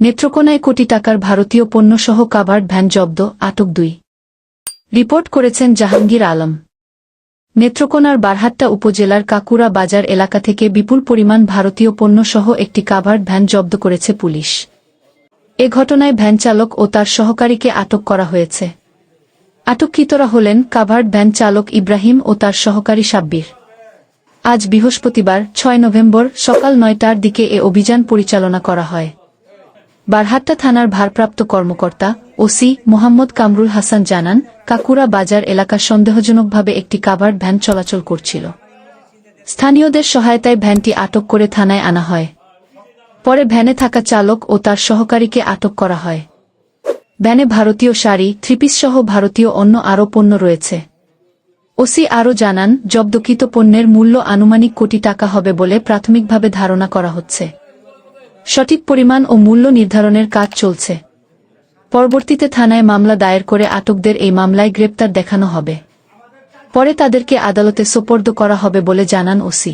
নেত্রকোনায় কোটি টাকার ভারতীয় পণ্যসহ কাভার্ড ভ্যান জব্দ, আটক দুই। রিপোর্ট করেছেন জাহাঙ্গীর আলম। নেত্রকোনার বারহাট্টা উপজেলার কাকুরা বাজার এলাকা থেকে বিপুল পরিমাণ ভারতীয় পণ্যসহ একটি কাভার্ড ভ্যান জব্দ করেছে পুলিশ। এ ঘটনায় ভ্যান চালক ও তার সহকারীকে আটক করা হয়েছে। আটককৃতরা হলেন কাভার্ড ভ্যান চালক ইব্রাহিম ও তার সহকারী সাব্বির। আজ বৃহস্পতিবার, ছয় নভেম্বর, সকাল নয়টার দিকে এ অভিযান পরিচালনা করা হয়। বারহাট্টা থানার ভারপ্রাপ্ত কর্মকর্তা, ওসি মোহাম্মদ কামরুল হাসান জানান, কাকুরা বাজার এলাকার সন্দেহজনকভাবে একটি কাভার্ড ভ্যান চলাচল করছিল। স্থানীয়দের সহায়তায় ভ্যানটি আটক করে থানায় আনা হয়। পরে ভ্যানে থাকা চালক ও তার সহকারীকে আটক করা হয়। ভ্যানে ভারতীয় শাড়ি থ্রিপিস সহ ভারতীয় অন্য আরও পণ্য রয়েছে। ওসি আরও জানান, জব্দকৃত পণ্যের মূল্য আনুমানিক কোটি টাকা হবে বলে প্রাথমিকভাবে ধারণা করা হচ্ছে। সঠিক পরিমাণ ও মূল্য নির্ধারণের কাজ চলছে। পরবর্তীতে থানায় মামলা দায়ের করে আটকদের এই মামলায় গ্রেপ্তার দেখানো হবে। পরে তাদেরকে আদালতে সোপর্দ করা হবে বলে জানান ওসি।